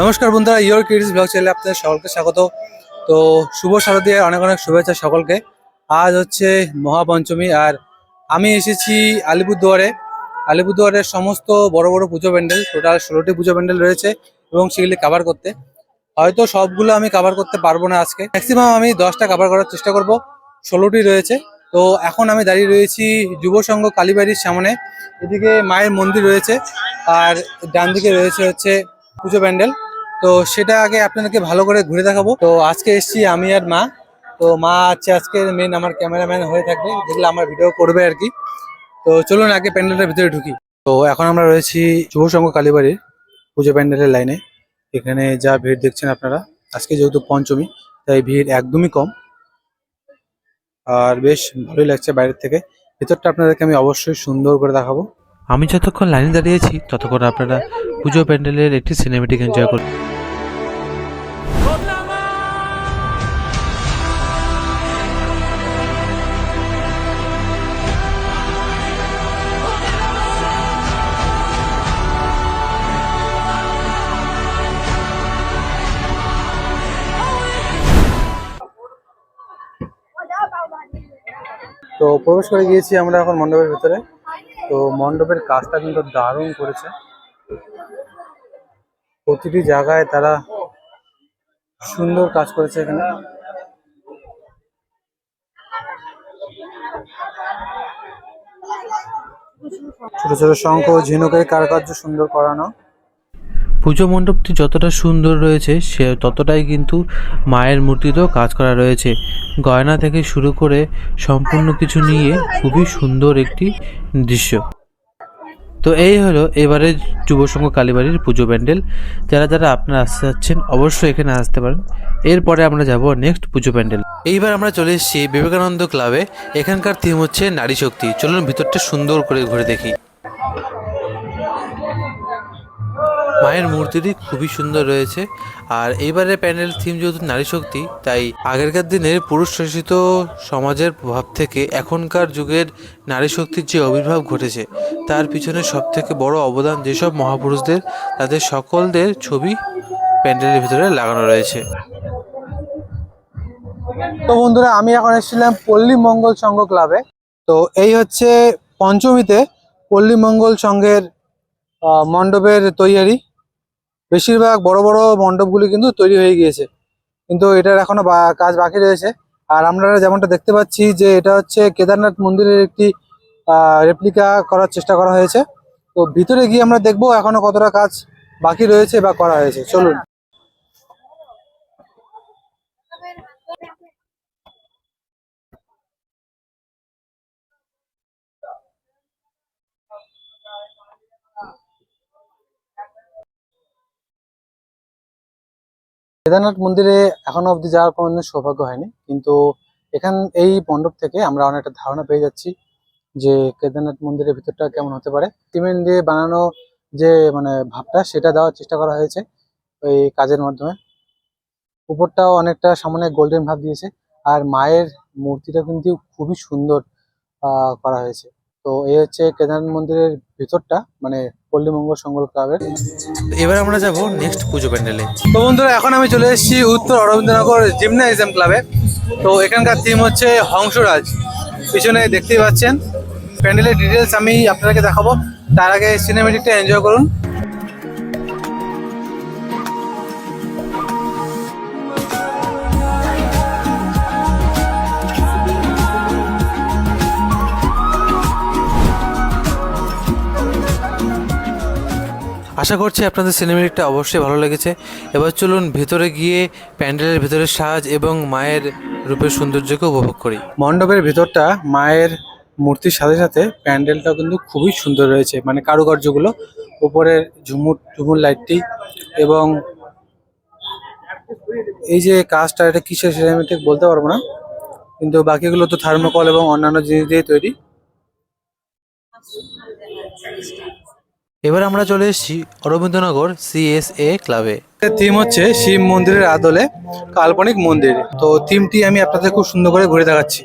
নমস্কার বন্ধুরা your kids blog চ্যানেলে আপনাদের সকলকে স্বাগত। তো শুভ শারদীয়, অনেক অনেক শুভেচ্ছা সকলকে। আজ হচ্ছে মহাপঞ্চমী আর আমি এসেছি আলিপুরদুয়ারে। আলিপুরদুয়ারের সমস্ত বড় বড় পুজো প্যান্ডেল, টোটাল ষোলোটি পুজো প্যান্ডেল রয়েছে এবং সেগুলি কাভার করতে। হয়তো সবগুলো আমি কাভার করতে পারব না আজকে। ম্যাক্সিমাম আমি দশটা কাভার করার চেষ্টা করব, ষোলোটি রয়েছে। তো এখন আমি দাঁড়িয়ে রয়েছি যুব সংঘ কালীবাড়ির সামনে। এদিকে মায়ের মন্দির রয়েছে আর ডান দিকে রয়েছে হচ্ছে পুজো প্যান্ডেল। তো সেটা আগে আপনাদেরকে ভালো করে ঘুরে দেখাবো। তো আজকে এসেছি আমি আর মা। তো মা আছে আজকে মেন আমার ক্যামেরাম্যান হয়ে থাকবে। যেগুলো আমার ভিডিও করবে আর কি। তো চলুন আগে প্যান্ডেলটার ভিতরে ঢুকি। তো এখন আমরা রয়েছি যুব সংঘ কালীবাড়ির পুজো প্যান্ডেলের লাইনে। এখানে যা ভিড় দেখছেন আপনারা। আজকে যেহেতু পঞ্চমী, তাই ভিড় একদমই কম। আর বেশ ভালোই লাগছে বাইরের থেকে। ভিতরটা আপনাদেরকে আমি অবশ্যই সুন্দর করে দেখাবো। আমি যতক্ষণ লাইনে দাঁড়িয়েছি ততক্ষণ আপনারা পুজো প্যান্ডেলের একটি সিনেমেটিক এনজয় করুন। তো প্রবেশ করে গিয়েছি আমরা এখন মণ্ডপের ভিতরে। তো মণ্ডপের কাজটা কিন্তু দারুণ করেছে। প্রতিটি জায়গায় তারা সুন্দর কাজ করেছে এখানে। ছোট ছোট শঙ্খ ও ঝিনুকের কারুকার্য সুন্দর করানো। পুজো মণ্ডপটি যতটা সুন্দর রয়েছে, সে ততটাই কিন্তু মায়ের মূর্তিতেও কাজ করা রয়েছে। গয়না থেকে শুরু করে সম্পূর্ণ কিছু নিয়ে খুবই সুন্দর একটি দৃশ্য। তো এই হলো এবারে যুবসংঘ কালীবাড়ির পুজো প্যান্ডেল। যারা যারা আপনারা আসতে চাচ্ছেন অবশ্যই এখানে আসতে পারেন। এরপরে আমরা যাব নেক্সট পুজো প্যান্ডেল। এইবার আমরা চলে এসেছি বিবেকানন্দ ক্লাবে। এখানকার থিম হচ্ছে নারী শক্তি। চলুন ভিতরটা সুন্দর করে ঘুরে দেখি। মায়ের মূর্তিটি খুবই সুন্দর রয়েছে। আর এইবারের প্যান্ডেল থিম যেহেতু নারী শক্তি, তাই আগেরকার দিনের পুরুষ শাসিত সমাজের প্রভাব থেকে এখনকার যুগের নারী শক্তির যে আবির্ভাব ঘটেছে, তার পিছনে সব থেকে বড় অবদান যেসব মহাপুরুষদের, তাদের সকলদের ছবি প্যান্ডেলের ভিতরে লাগানো রয়েছে। তো বন্ধুরা, আমি এখন এসেছিলাম পল্লী মঙ্গল সংঘ ক্লাবে। তো এই হচ্ছে পঞ্চমীতে পল্লী মঙ্গল সংঘের মণ্ডপের তৈয়ারি। বেশিরভাগ বড় বড় মণ্ডপগুলি কিন্তু তৈরি হয়ে গিয়েছে। কিন্তু এটার এখনও কাজ বাকি রয়েছে। আর আমরা যেমনটা দেখতে পাচ্ছি যে এটা হচ্ছে কেদারনাথ মন্দিরের একটি রেপ্লিকা করার চেষ্টা করা হয়েছে। তো ভিতরে গিয়ে আমরা দেখব এখনও কতটা কাজ বাকি রয়েছে বা করা হয়েছে। চলুন। কেদারনাথ মন্দিরে এখনও অবধি যাওয়ার কোনো সৌভাগ্য হয়নি। কিন্তু এখান, এই মণ্ডপ থেকে আমরা অনেকটা ধারণা পেয়ে যাচ্ছি যে কেদারনাথ মন্দিরের ভিতরটা কেমন হতে পারে। সিমেন্ট দিয়ে বানানো যে মানে ভাবটা, সেটা দেওয়ার চেষ্টা করা হয়েছে ওই কাজের মাধ্যমে। উপরটাও অনেকটা সামনে গোল্ডেন ভাব দিয়েছে। আর মায়ের মূর্তিটা কিন্তু খুবই সুন্দর করা হয়েছে। তো এই হচ্ছে কেদারনাথ মন্দিরের ভিতরটা মানে পল্লীমঙ্গল সংগল ক্লাবের। এবার আমরা যাব নেক্সট পুজো প্যান্ডেলে। তো বন্ধুরা এখন আমি চলে এসেছি উত্তর অরবিন্দনগর জিমনাজিয়াম ক্লাবে তো এখানকার থিম হচ্ছে হংসরাজ। পিছনে দেখতেই পাচ্ছেন। প্যান্ডেলের ডিটেলস আমি আপনাদেরকে দেখাবো। তার আগে সিনেমেটিকটা এনজয় করুন। আশা করছি আপনাদের সিনেমেটিকটা অবশ্যই ভালো লেগেছে। এবার চলুন ভেতরে গিয়ে প্যান্ডেলের ভেতরে সাজ এবং মায়ের রূপের সৌন্দর্যকে উপভোগ করি। মণ্ডপের ভিতরটা মায়ের মূর্তির সাথে সাথে প্যান্ডেলটাও কিন্তু খুবই সুন্দর রয়েছে মানে কারুকার্যগুলো। উপরের ঝুমুর ঝুমুর লাইটটি এবং এই যে কাজটা, এটা কিসের সেটা আমি ঠিক বলতে পারব না, কিন্তু বাকিগুলো তো থার্মোকল এবং অন্যান্য জিনিস দিয়ে তৈরি। এবার আমরা চলে এসেছি অরবিন্দনগর সিএসএ ক্লাবে থিম হচ্ছে শিব মন্দিরের আদলে কাল্পনিক মন্দির। তো থিমটি আমি আপনাদের খুব সুন্দর করে ঘুরে দেখাচ্ছি।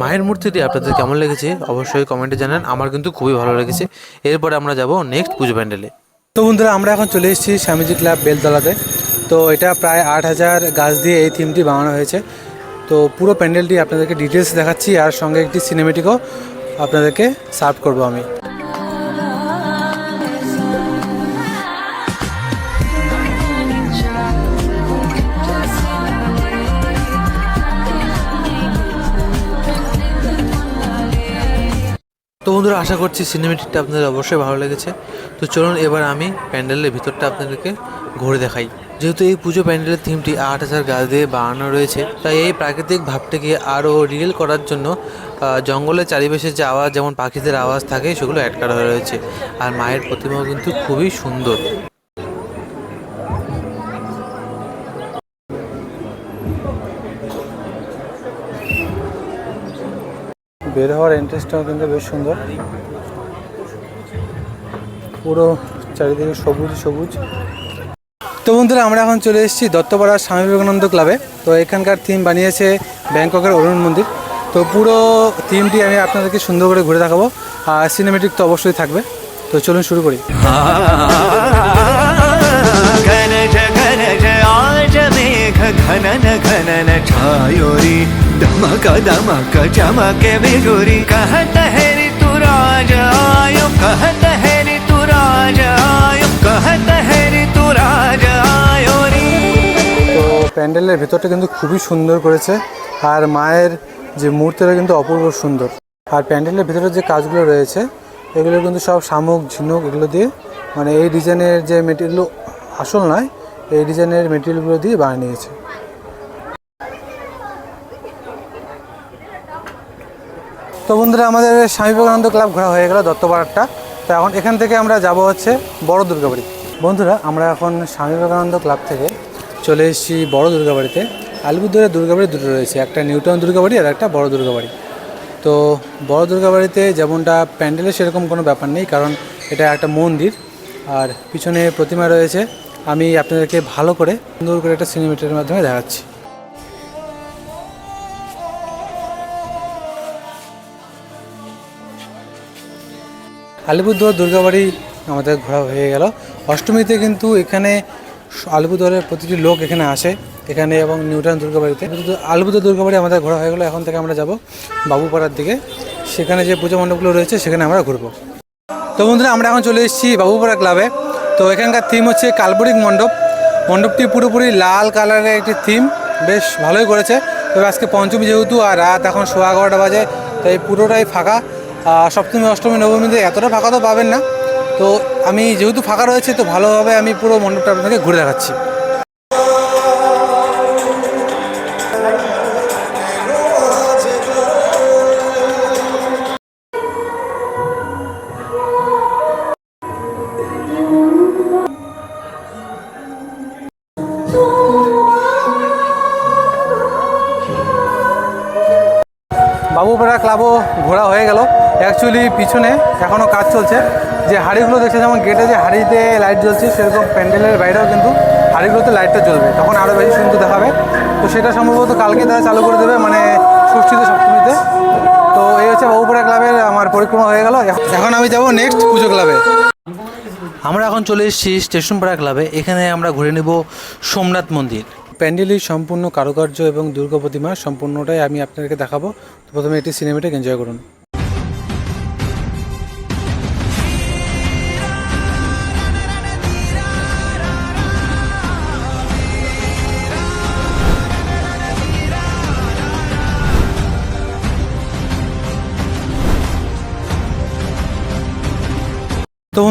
মায়ের মূর্তিটি আপনাদের কেমন লেগেছে অবশ্যই কমেন্টে জানান আমার কিন্তু খুবই ভালো লেগেছে। এরপরে আমরা যাব নেক্সট পুজো প্যান্ডেলে। তো বন্ধুরা আমরা এখন চলে এসেছি স্বামীজি ক্লাব বেলতলাতে। তো এটা প্রায় আট হাজার গাছ দিয়ে এই থিমটি বানানো হয়েছে। তো পুরো প্যান্ডেলটি আপনাদেরকে ডিটেলস দেখাচ্ছি, আর সঙ্গে একটি সিনেমেটিকও আপনাদেরকে সার্ভ করব আমি। তো বন্ধুরা, আশা করছি সিনেমেটিকটা আপনাদের অবশ্যই ভালো লেগেছে। তো চলুন এবার আমি প্যান্ডেলের ভিতরটা আপনাদেরকে ঘুরে দেখাই। যেহেতু এই পুজো প্যান্ডেলের থিমটি আট হাজার গাছ দিয়ে বানানো রয়েছে, তাই এই প্রাকৃতিক ভাবটাকে আরও রিয়েল করার জন্য জঙ্গলের চারিপাশে যে আওয়াজ যেমন পাখিদের আওয়াজ থাকে, সেগুলো অ্যাড করা রয়েছে। আর মায়ের প্রতিমাও কিন্তু খুবই সুন্দর। বের হওয়ার এন্ট্রেন্সটাও কিন্তু বেশ সুন্দর। পুরো চারিদিকে সবুজ সবুজ তো বন্ধুরা আমরা এখন চলে এসেছি দত্তপাড়া স্বামী বিবেকানন্দ ক্লাবে তো এখানকার থিম বানিয়েছে ব্যাংককের অরুণ মন্দির তো পুরো থিমটি আমি আপনাদেরকে সুন্দর করে ঘুরে দেখাবো আর সিনেমেটিক তো অবশ্যই থাকবে তো চলুন শুরু করি घनज घनज आज मेघ घनन घनन छायोरी दमक दमक चमके बिजुरी कहत है ऋतु राज आयो कहत है ऋतु राज आयो कहत প্যান্ডেলের ভেতরটা কিন্তু খুবই সুন্দর করেছে। আর মায়ের যে মূর্তিটা কিন্তু অপূর্ব সুন্দর। আর প্যান্ডেলের ভেতরে যে কাজগুলো রয়েছে, এগুলো কিন্তু সব শামুক, ঝিনুক এগুলো দিয়ে মানে এই ডিজাইনের যে মেটেরিয়াল আসল নয়, এই ডিজাইনের মেটেরিয়ালগুলো দিয়ে বানিয়ে নিয়েছে। তো বন্ধুরা, আমাদের স্বামী বিবেকানন্দ ক্লাব ঘোরা হয়ে গেল দত্তপাড়ারটা তো এখন এখান থেকে আমরা যাব হচ্ছে বড় দুর্গাবাড়ি। বন্ধুরা, আমরা এখন স্বামী বিবেকানন্দ ক্লাব থেকে চলে এসেছি বড় দুর্গাবাড়িতে। আলিপুরদুয়ারে দুর্গাবাড়ি দুটো রয়েছে, একটা নিউটাউন দুর্গাবাড়ি আর একটা বড় দুর্গাবাড়ি। তো বড় দুর্গাবাড়িতে যেমনটা প্যান্ডেলের সেরকম কোনো ব্যাপার নেই, কারণ এটা একটা মন্দির আর পিছনে প্রতিমা রয়েছে। আমি আপনাদেরকে ভালো করে সুন্দর করে একটা সিনেমেটের মাধ্যমে দেখাচ্ছি। আলিপুরদুয়ার দুর্গাবাড়ি আমাদের ঘোরা হয়ে গেল। অষ্টমীতে কিন্তু এখানে আলিপুরদুয়ারের প্রতিটি লোক এখানে আসে, এখানে এবং নিউটাউন দুর্গাবাড়িতে আলিপুরদুয়ার দুর্গাবাড়ি আমাদের ঘোরা হয়ে গেলো, এখন থেকে আমরা যাব বাবুপাড়ার দিকে। সেখানে যে পূজা মণ্ডপগুলো রয়েছে, সেখানে আমরা ঘুরবো। তো বন্ধুরা, আমরা এখন চলে এসেছি বাবুপাড়া ক্লাবে তো এখানকার থিম হচ্ছে কাল্পনিক মণ্ডপ। মণ্ডপটি পুরোপুরি লাল কালারের একটি থিম বেশ ভালোই করেছে। তবে আজকে পঞ্চমী যেহেতু, আর রাত এখন সোয়া এগারোটা বাজে, তাই পুরোটাই ফাঁকা। সপ্তমী, অষ্টমী, নবমীতে এতটা ফাঁকা তো পাবেন না। তো আমি যেহেতু ফাঁকা রয়েছে, তো ভালোভাবে আমি পুরো মণ্ডপটা আপনাকে ঘুরে দেখাচ্ছি। বাবুপাড়া ক্লাবও ঘোরা হয়ে গেল। অ্যাকচুয়ালি পিছনে এখনও কাজ চলছে। যে হাড়িগুলো দেখছে, যেমন গেটে যে হাড়িতে লাইট জ্বলছে, সেরকম প্যান্ডেলের বাইরেও কিন্তু হাড়িগুলোতে লাইটটা জ্বলবে। তখন আরও বেশি সুন্দর দেখাবে। তো সেটা সম্ভবত কালকে তারা চালু করে দেবে মানে ষষ্ঠীতে সপ্তমীতে। তো এই হচ্ছে বাবুপাড়া ক্লাবের আমার পরিক্রমা হয়ে গেল। এখন আমি যাব নেক্সট পুজো ক্লাবে। আমরা এখন চলে এসেছি স্টেশন পাড়া ক্লাবে। এখানে আমরা ঘুরে নেব সোমনাথ মন্দির। প্যান্ডেলের সম্পূর্ণ কারুকার্য এবং দুর্গা প্রতিমা সম্পূর্ণটাই আমি আপনাদেরকে দেখাবো। প্রথমে একটি সিনেমেটিক এনজয় করুন।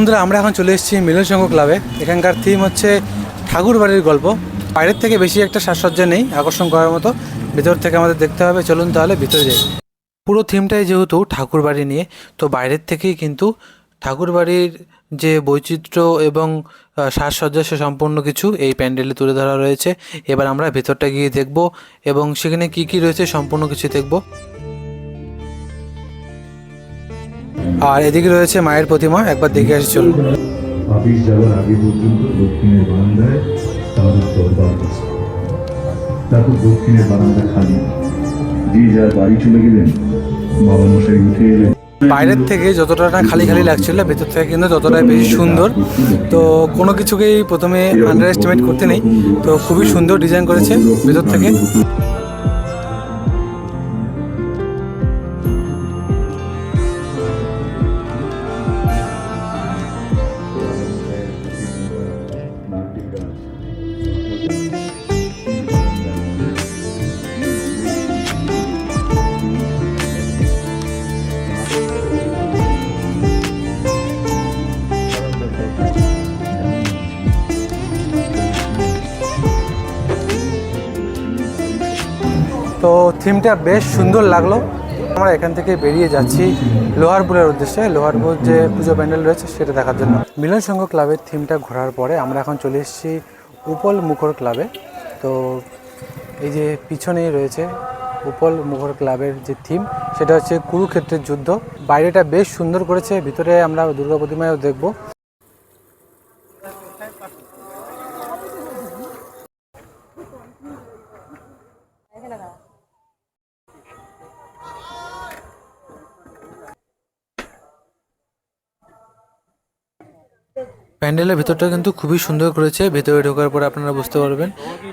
বন্ধুরা, আমরা এখন চলে এসেছি মিলন সংঘ ক্লাবে এখানকার থিম হচ্ছে ঠাকুর বাড়ির গল্প। বাইরের থেকে বেশি একটা সাজসজ্জা নেই, আকর্ষণ করার মতো। ভেতর থেকে আমাদের দেখতে হবে, চলুন তাহলে ভিতরে যাই। পুরো থিমটাই যেহেতু ঠাকুর বাড়ি নিয়ে, তো বাইরের থেকেই কিন্তু ঠাকুর বাড়ির যে বৈচিত্র্য এবং সাজসজ্জা, সে সম্পূর্ণ কিছু এই প্যান্ডেলে তুলে ধরা রয়েছে। এবার আমরা ভেতরটা গিয়ে দেখব এবং সেখানে কি কি রয়েছে সম্পূর্ণ কিছু দেখব। আর এদিকে রয়েছে মায়ের প্রতিমা একবার দেখে আসি চলুন। আবির যাওয়ার আগে পর্যন্ত দক্ষিণের বারান্দায় তাদের দরবার তারপর দক্ষিণের বারান্দা খালি। যে যার বাড়ি চলে গেলেন বাবা মশাই উঠে এলেন। বাইরের থেকে যতটা না খালি খালি লাগছিল ভেতর থেকে কিন্তু ততটাই বেশি সুন্দর। তো কোনো কিছুকেই প্রথমে আন্ডার এস্টিমেট করতে নেই। তো খুবই সুন্দর ডিজাইন করেছে ভেতর থেকে। তো থিমটা বেশ সুন্দর লাগল। আমরা এখান থেকে বেরিয়ে যাচ্ছি লোহারপুরের উদ্দেশ্যে। লোহারপুর যে পুজো প্যান্ডেল রয়েছে সেটা দেখার জন্য। মিলন সংঘ ক্লাবের থিমটা ঘোরার পরে আমরা এখন চলে এসেছি উপল মুখর ক্লাবে। তো এই যে পিছনেই রয়েছে উপল মুখর ক্লাবের যে থিম, সেটা হচ্ছে কুরুক্ষেত্রের যুদ্ধ। বাইরেটা বেশ সুন্দর করেছে, ভিতরে আমরা দুর্গা প্রতিমাও দেখব। প্যান্ডেলের ভেতরটা কিন্তু খুবই সুন্দর করেছে। ভেতরে ঢোকার পর আপনারা বুঝতে পারবেন।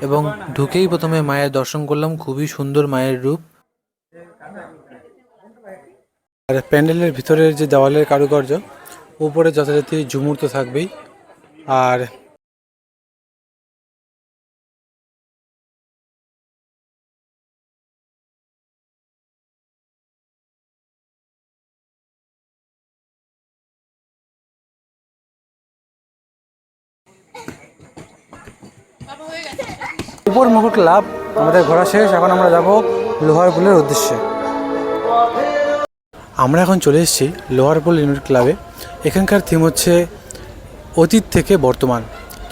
এবং ঢুকেই প্রথমে মায়ের দর্শন করলাম। খুবই সুন্দর মায়ের রূপ। আর প্যান্ডেলের ভিতরের যে দেওয়ালের কারুকার্য, উপরে যথাযথ ঝুমুর তো থাকবেই। আর উপর মুকুট ক্লাব আমাদের ঘোরা শেষ, এখন আমরা যাব লোহারপুলের উদ্দেশ্যে। আমরা এখন চলে এসেছি লোহারপুল ইউনিট ক্লাবে। এখানকার থিম হচ্ছে অতীত থেকে বর্তমান।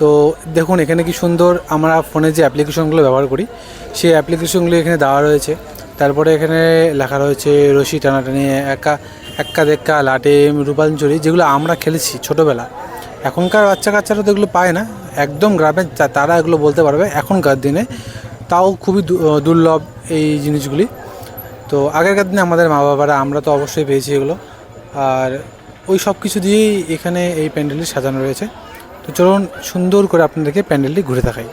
তো দেখুন, এখানে কি সুন্দর আমরা ফোনে যে অ্যাপ্লিকেশনগুলো ব্যবহার করি, সেই অ্যাপ্লিকেশনগুলো এখানে দেওয়া রয়েছে। তারপরে এখানে লেখা রয়েছে, রশি টানাটানি, একা, এক্কা দেক্কা, লাটেম, রূপাঞ্জলি, যেগুলো আমরা খেলেছি ছোটোবেলা। এখনকার বাচ্চা কাচ্চারা তো এগুলো পায় না একদম গ্রামে তারা এগুলো বলতে পারবে এখনকার দিনে। তাও খুবই দুর্লভ এই জিনিসগুলি। তো আগেরকার দিনে আমাদের মা বাবারা আমরা তো অবশ্যই পেয়েছি এগুলো। আর ওই সব কিছু দিয়েই এখানে এই প্যান্ডেলটি সাজানো রয়েছে। তো চলুন সুন্দর করে আপনাদেরকে প্যান্ডেলটি ঘুরে দেখাই।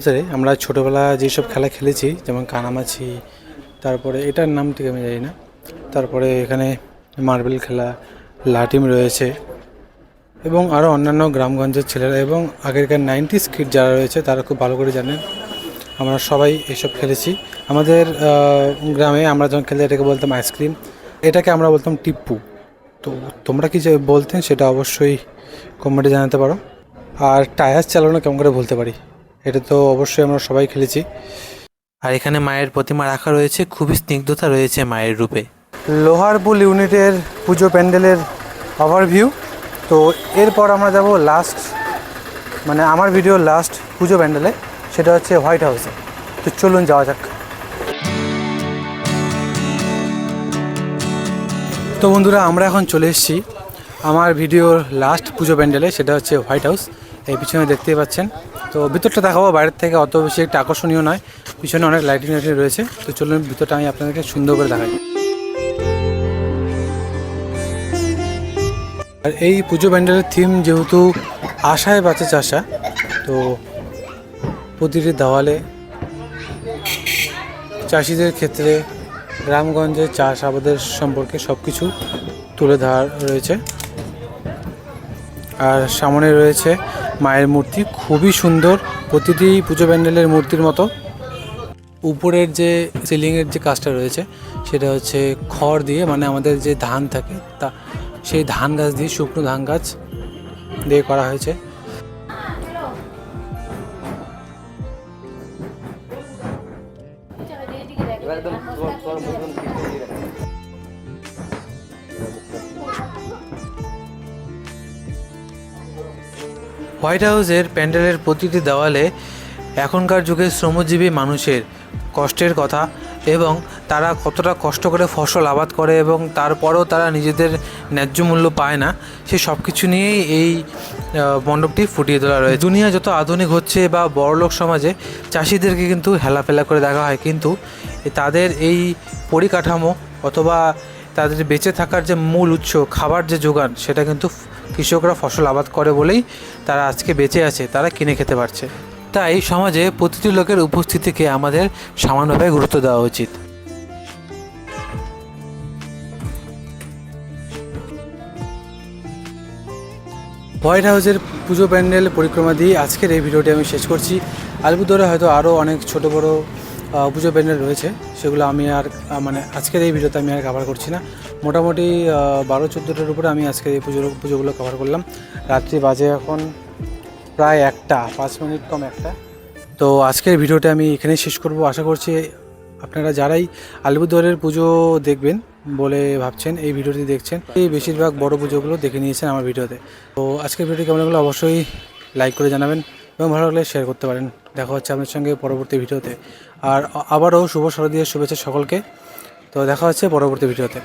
ভেতরে আমরা ছোটোবেলা যেসব খেলা খেলেছি, যেমন কানামাছি, তারপরে এটার নাম ঠিক আমি জানি না, তারপরে এখানে মার্বেল খেলা, লাটিম রয়েছে, এবং আরও অন্যান্য গ্রামগঞ্জের ছেলেরা এবং আগেরকার নাইনটি স্কিট যারা রয়েছে, তারা খুব ভালো করে জানেন, আমরা সবাই এসব খেলেছি। আমাদের গ্রামে আমরা যখন খেলে এটাকে বলতাম আইসক্রিম, এটাকে আমরা বলতাম টিপ্পু। তো তোমরা কি যে বলতেন, সেটা অবশ্যই কমেন্টে জানাতে পারো। আর টায়ার চালানো কেমন করে বলতে পারি? এটা তো অবশ্যই আমরা সবাই খেলেছি। আর এখানে মায়ের প্রতিমা রাখা রয়েছে খুবই স্নিগ্ধতা রয়েছে মায়ের রূপে। লোহারপুল ইউনিটের পুজো প্যান্ডেলের ওভারভিউ তো এরপর আমরা যাব লাস্ট মানে আমার ভিডিও লাস্ট পুজো প্যান্ডেলে সেটা হচ্ছে হোয়াইট হাউসে তো চলুন যাওয়া যাক। তো বন্ধুরা আমরা এখন চলে এসেছি আমার ভিডিওর লাস্ট পুজো প্যান্ডেলে সেটা হচ্ছে হোয়াইট হাউস এই পিছনে দেখতেই পাচ্ছেন তো ভিতরটা দেখাবো, বাইরের থেকে অত বেশি একটা আকর্ষণীয় নয়। পিছনে অনেক লাইটিং লাইটিং রয়েছে। তো চলুন ভিতরটা আমি আপনাদেরকে সুন্দর করে দেখাই। আর এই পুজো প্যান্ডেলের থিম যেহেতু আশায় বাঁচে চাষা, তো প্রতিটি দেওয়ালে চাষিদের ক্ষেত্রে গ্রামগঞ্জে চাষ আবাদের সম্পর্কে সব কিছু তুলে ধরা রয়েছে। আর সামনে রয়েছে মায়ের মূর্তি খুবই সুন্দর প্রতিটি পুজো প্যান্ডেলের মূর্তির মতো উপরের যে সিলিংয়ের যে কাজটা রয়েছে সেটা হচ্ছে খড় দিয়ে মানে আমাদের যে ধান থাকে তা সেই ধান গাছ দিয়ে শুকনো ধান গাছ দিয়ে করা হয়েছে হোয়াইট হাউসের প্যান্ডেলের প্রতিটি দেওয়ালে এখনকার যুগে শ্রমজীবী মানুষের কষ্টের কথা এবং তারা কতটা কষ্ট করে ফসল আবাদ করে এবং তারপরেও তারা নিজেদের ন্যায্য মূল্য পায় না, সে সব কিছু নিয়েই এই মণ্ডপটি ফুটিয়ে তোলা রয়েছে। দুনিয়া যত আধুনিক হচ্ছে বা বড়লোক সমাজে, চাষিদেরকে কিন্তু হেলাফেলা করে দেখা হয়। কিন্তু তাদের এই পরিকাঠামো অথবা তাদের বেঁচে থাকার যে মূল উৎস, খাবার যে যোগান, সেটা কিন্তু কৃষকরা ফসল আবাদ করে বলেই তারা আজকে বেঁচে আছে, তারা কিনে খেতে পারছে। তাই সমাজে প্রতিটি লোকের উপস্থিতিকে আমাদের সমানভাবে গুরুত্ব দেওয়া উচিত। হোয়াইট হাউসের পুজো প্যান্ডেল পরিক্রমা দিয়ে আজকের এই ভিডিওটি আমি শেষ করছি। আলিপুরদুয়ারে হয়তো আরও অনেক ছোট বড় পুজো প্যান্ডেল রয়েছে, সেগুলো আমি আর মানে আজকের এই ভিডিওতে আমি আর কভার করছি না। মোটামুটি বারো, চোদ্দোটার উপরে আমি আজকের এই পুজোর, পুজোগুলো কভার করলাম। রাত্রি বাজে এখন প্রায় একটা, পাঁচ মিনিট কম একটা। তো আজকের ভিডিওটা আমি এখানেই শেষ করব। আশা করছি আপনারা যারাই আলিপুরদুয়ারের পুজো দেখবেন বলে ভাবছেন, এই ভিডিওটি দেখছেন, এই বেশিরভাগ বড় পুজোগুলো দেখে নিয়েছেন আমার ভিডিওতে। তো আজকের ভিডিও কেমন লাগল অবশ্যই লাইক করে জানাবেন। এবং ভালো লাগলে শেয়ার করতে পারেন। দেখা হচ্ছে আপনার সঙ্গে পরবর্তী ভিডিওতে। আর আবারও শুভ শারদীয় শুভেচ্ছা সকলকে। তো দেখা হচ্ছে পরবর্তী ভিডিওতে।